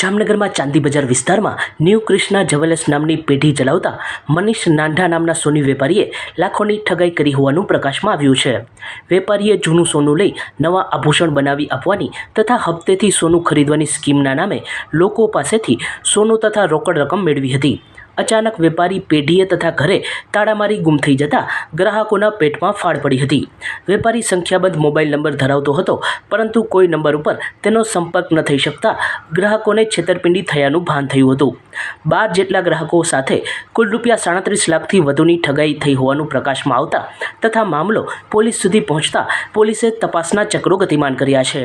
જામનગરમાં ચાંદી બજાર વિસ્તારમાં ન્યૂ ક્રિષ્ના જવેલર્સ નામની પેઢી ચલાવતા મનીષ નાંઢા નામના સોની વેપારીએ લાખોની ઠગાઈ કરી હોવાનું પ્રકાશમાં આવ્યું છે. વેપારીએ જૂનું સોનું લઈ નવા આભૂષણ બનાવી આપવાની તથા હપ્તેથી સોનું ખરીદવાની સ્કીમના નામે લોકો પાસેથી સોનું તથા રોકડ રકમ મેળવી હતી. અચાનક વેપારી પેઢીએ તથા ઘરે તાળામારી ગુમ થઈ જતા ગ્રાહકોના પેટમાં ફાળ પડી હતી. વેપારી સંખ્યાબંધ મોબાઈલ નંબર ધરાવતો હતો, પરંતુ કોઈ નંબર ઉપર તેનો સંપર્ક ન થઈ શકતા ગ્રાહકોને છેતરપિંડી થયાનું ભાન થયું હતું. બાર જેટલા ગ્રાહકો સાથે કુલ રૂપિયા સાડત્રીસ લાખથી વધુની ઠગાઈ થઈ હોવાનું પ્રકાશમાં આવતા તથા મામલો પોલીસ સુધી પહોંચતા પોલીસે તપાસના ચક્રો ગતિમાન કર્યા છે.